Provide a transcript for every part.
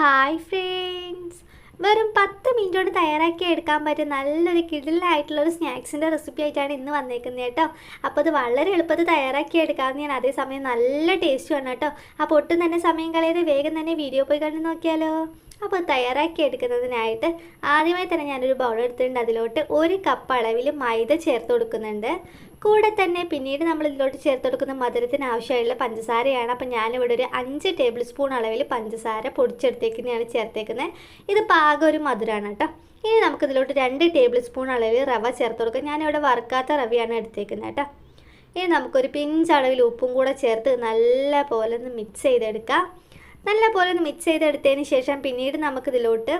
Hi friends വെറും പത്ത് minute കൊണ്ട് തയ്യാറാക്കി എടുക്കാൻ പറ്റിയ നല്ലൊരു കിടിലായിട്ടുള്ളൊരു സ്നാക്സിന്റെ റെസിപ്പി ആയിട്ടാണ് ഇന്ന് വന്നേക്കുന്നത് കേട്ടോ. അപ്പോൾ അത് വളരെ എളുപ്പത്തിൽ തയ്യാറാക്കി എടുക്കാമെന്ന് ഞാൻ അതേസമയം നല്ല ടേസ്റ്റ് ടേസ്റ്റുമാണ് കേട്ടോ. അപ്പോൾ ഒട്ടും തന്നെ സമയം കളയാതെ വേഗം തന്നെ വീഡിയോ പോയി കണ്ടു നോക്കിയാലോ. അപ്പോൾ തയ്യാറാക്കി എടുക്കുന്നതിനായിട്ട് ആദ്യമായി തന്നെ ഞാനൊരു ബൗൾ എടുത്തിട്ടുണ്ട്. അതിലോട്ട് ഒരു കപ്പ് അളവിൽ മൈദ ചേർത്ത് കൊടുക്കുന്നുണ്ട്. കൂടെ തന്നെ പിന്നീട് നമ്മൾ ഇതിലോട്ട് ചേർത്ത് കൊടുക്കുന്ന മധുരത്തിന് ആവശ്യമായുള്ള പഞ്ചസാരയാണ്. അപ്പോൾ ഞാനിവിടെ ഒരു അഞ്ച് ടേബിൾ സ്പൂൺ അളവിൽ പഞ്ചസാര പൊടിച്ചെടുത്തേക്കുന്നതാണ് ചേർത്തേക്കുന്നത്. ഇത് പാകം ഒരു മധുരമാണ് കേട്ടോ. ഇനി നമുക്ക് ഇതിലോട്ട് രണ്ട് ടേബിൾ സ്പൂൺ അളവിൽ റവ ചേർത്ത് കൊടുക്കാം. ഞാനിവിടെ വറുക്കാത്ത റവയാണ് എടുത്തേക്കുന്നത് കേട്ടോ. ഇനി നമുക്കൊരു പിഞ്ചളവിൽ ഉപ്പും കൂടെ ചേർത്ത് നല്ല പോലെ ഒന്ന് മിക്സ് ചെയ്തെടുക്കാം. നല്ല പോലെ ഒന്ന് മിക്സ് ചെയ്തെടുത്തതിന് ശേഷം പിന്നീട് നമുക്കിതിലോട്ട്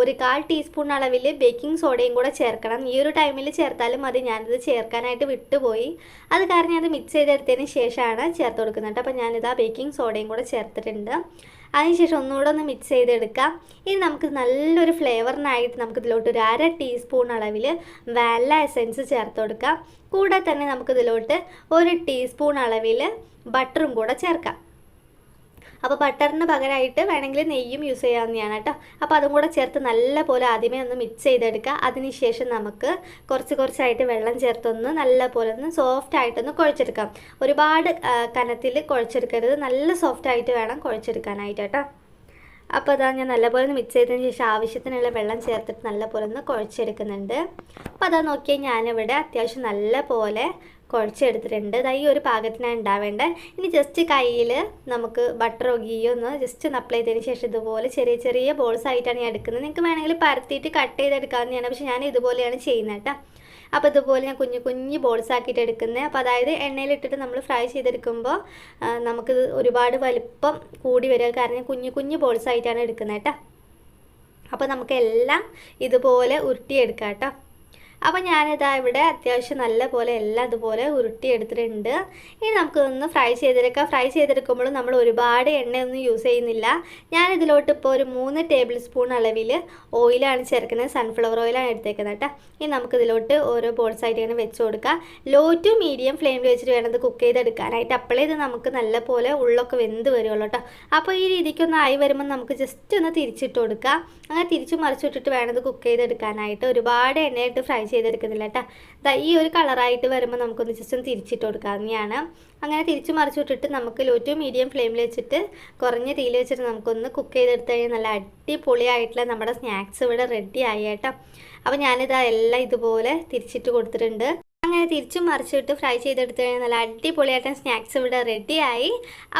ഒരു കാൽ ടീസ്പൂൺ അളവിൽ ബേക്കിംഗ് സോഡയും കൂടെ ചേർക്കണം. ഈ ഒരു ടൈമിൽ ചേർത്താലും മതി. ഞാനിത് ചേർക്കാനായിട്ട് വിട്ടുപോയി. അത് കാരണം ഞാനത് മിക്സ് ചെയ്തെടുത്തതിന് ശേഷമാണ് ചേർത്ത് കൊടുക്കുന്നത് അപ്പോൾ ഞാനിത് ആ ബേക്കിംഗ് സോഡയും കൂടെ ചേർത്തിട്ടുണ്ട്. അതിനുശേഷം ഒന്നുകൂടെ ഒന്ന് മിക്സ് ചെയ്തെടുക്കാം. ഇനി നമുക്ക് നല്ലൊരു ഫ്ലേവറിനായിട്ട് നമുക്കിതിലോട്ട് ഒരു അര ടീസ്പൂൺ അളവിൽ വാനില എസെൻസ് ചേർത്ത് കൊടുക്കാം. കൂടെ തന്നെ നമുക്കിതിലോട്ട് ഒരു ടീസ്പൂൺ അളവിൽ ബട്ടറും കൂടെ ചേർക്കാം. അപ്പോൾ ബട്ടറിന് പകരമായിട്ട് വേണമെങ്കിൽ നെയ്യും യൂസ് ചെയ്യാവുന്നതാണ് കേട്ടോ. അപ്പോൾ അതും കൂടെ ചേർത്ത് നല്ലപോലെ ആദ്യമേ ഒന്ന് മിക്സ് ചെയ്തെടുക്കുക. അതിനുശേഷം നമുക്ക് കുറച്ച് കുറച്ചായിട്ട് വെള്ളം ചേർത്തൊന്ന് നല്ല പോലെ ഒന്ന് സോഫ്റ്റ് ആയിട്ടൊന്ന് കുഴച്ചെടുക്കാം. ഒരുപാട് കനത്തിൽ കുഴച്ചെടുക്കരുത്. നല്ല സോഫ്റ്റ് ആയിട്ട് വേണം കുഴച്ചെടുക്കാനായിട്ട് കേട്ടോ. അപ്പോൾ അതാ ഞാൻ നല്ലപോലെ മിക്സ് ചെയ്തതിന് ശേഷം ആവശ്യത്തിനുള്ള വെള്ളം ചേർത്തിട്ട് നല്ലപോലെ ഒന്ന് കുഴച്ചെടുക്കുന്നുണ്ട്. അപ്പോൾ അതാ നോക്കിയാൽ ഞാനിവിടെ അത്യാവശ്യം നല്ല പോലെ കുഴച്ചെടുത്തിട്ടുണ്ട്. അതായത് ഈ ഒരു പാകത്തിനാണ് ഉണ്ടാവേണ്ടത് ഇനി ജസ്റ്റ് കയ്യിൽ നമുക്ക് ബട്ടറോ ഗീയോ ഒന്ന് ജസ്റ്റ് ഒന്ന് അപ്ലൈ ചെയ്തതിന് ശേഷം ഇതുപോലെ ചെറിയ ചെറിയ ബോൾസ് ആയിട്ടാണ് ഞാൻ എടുക്കുന്നത്. നിങ്ങൾക്ക് വേണമെങ്കിൽ പരത്തിയിട്ട് കട്ട് ചെയ്തെടുക്കാവുന്നതാണ്. പക്ഷേ ഞാൻ ഇതുപോലെയാണ് ചെയ്യുന്നത് കേട്ടോ. അപ്പോൾ ഇതുപോലെ ഞാൻ കുഞ്ഞു കുഞ്ഞു ബോൾസ് ആക്കിയിട്ട് എടുക്കുന്നത് അപ്പോൾ അതായത് എണ്ണയിലിട്ടിട്ട് നമ്മൾ ഫ്രൈ ചെയ്തെടുക്കുമ്പോൾ നമുക്ക് ഒരുപാട് വലിപ്പം കൂടി വരിക കാരണം കുഞ്ഞു കുഞ്ഞു ബോൾസ് ആയിട്ടാണ് എടുക്കുന്നത് കേട്ടോ അപ്പോൾ നമുക്ക് എല്ലാം ഇതുപോലെ ഉരുട്ടിയെടുക്കാം കേട്ടോ അപ്പോൾ ഞാനിതാ ഇവിടെ അത്യാവശ്യം നല്ല പോലെ എല്ലാം ഇതുപോലെ ഉരുട്ടി എടുത്തിട്ടുണ്ട് ഇനി നമുക്കൊന്ന് ഫ്രൈ ചെയ്തെടുക്കാം. ഫ്രൈ ചെയ്തെടുക്കുമ്പോൾ നമ്മൾ ഒരുപാട് എണ്ണയൊന്നും യൂസ് ചെയ്യുന്നില്ല. ഞാനിതിലോട്ട് ഇപ്പോൾ ഒരു മൂന്ന് ടേബിൾ സ്പൂൺ അളവിൽ ഓയിലാണ് ചേർക്കുന്നത്. സൺഫ്ലവർ ഓയിലാണ് എടുത്തേക്കുന്നത് കേട്ടോ. ഇനി നമുക്കിതിലോട്ട് ഓരോ ബോൾസ് ആയിട്ട് ഇങ്ങനെ വെച്ച് കൊടുക്കാം. ലോ ടു മീഡിയം ഫ്ലെയിമിൽ വെച്ചിട്ട് വേണം ഇത് കുക്ക് ചെയ്തെടുക്കാനായിട്ട്. അപ്പോഴേ ഇത് നമുക്ക് നല്ല പോലെ ഉള്ളൊക്കെ വെന്ത് വരുള്ളൂ കേട്ടോ. അപ്പോൾ ഈ രീതിക്കൊന്ന് ആയി വരുമ്പോൾ നമുക്ക് ജസ്റ്റ് ഒന്ന് തിരിച്ചിട്ട് കൊടുക്കാം. അങ്ങനെ തിരിച്ചു മറിച്ചിട്ടിട്ട് വേണം ഇത് കുക്ക് ചെയ്തെടുക്കാനായിട്ട്. ഒരുപാട് എണ്ണയായിട്ട് ഫ്രൈ ചെയ്തെടുക്കുന്നില്ല കേട്ടോ. ഈ ഒരു കളറായിട്ട് വരുമ്പോൾ നമുക്കൊന്ന് ജസ്റ്റ് തിരിച്ചിട്ട് കൊടുക്കാവുന്നതാണ്. അങ്ങനെ തിരിച്ചു മറിച്ചു വിട്ടിട്ട് നമുക്ക് ലോ ടു മീഡിയം ഫ്ലെയിമിൽ വെച്ചിട്ട് കുറഞ്ഞ തീയിൽ വെച്ചിട്ട് നമുക്കൊന്ന് കുക്ക് ചെയ്തെടുത്ത് കഴിഞ്ഞാൽ നല്ല അടിപൊളിയായിട്ടുള്ള നമ്മുടെ സ്നാക്സ് ഇവിടെ റെഡി ആയി കേട്ടോ. അപ്പോൾ ഞാനിതാ എല്ലാം ഇതുപോലെ തിരിച്ചിട്ട് കൊടുത്തിട്ടുണ്ട്. അങ്ങനെ തിരിച്ചും മറിച്ചിട്ട് ഫ്രൈ ചെയ്തെടുത്ത് കഴിഞ്ഞാൽ നല്ല അടിപൊളിയായിട്ട് സ്നാക്സ് ഇവിടെ റെഡിയായി.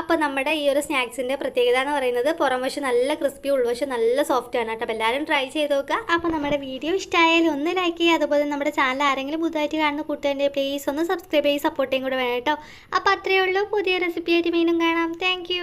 അപ്പോൾ നമ്മുടെ ഈ ഒരു സ്നാക്സിന്റെ പ്രത്യേകത എന്ന് പറയുന്നത് പുറം വശം നല്ല ക്രിസ്പി ഉൾവശം നല്ല സോഫ്റ്റ് ആണ് കേട്ടോ. അപ്പോൾ എല്ലാവരും ട്രൈ ചെയ്ത് നോക്കുക. അപ്പോൾ നമ്മുടെ വീഡിയോ ഇഷ്ടമായാലും ഒന്ന് ലൈക്ക് ചെയ്യുക. അതുപോലെ നമ്മുടെ ചാനൽ ആരെങ്കിലും പുതുതായിട്ട് കാണുന്ന കൂട്ടുകാരുടെ പ്ലീസ് ഒന്ന് സബ്സ്ക്രൈബ് ചെയ്ത് സപ്പോർട്ടും കൂടെ വേണം കേട്ടോ. അപ്പോൾ അത്രയേ ഉള്ളൂ. പുതിയ റെസിപ്പിയായിട്ട് മീനും കാണാം. താങ്ക്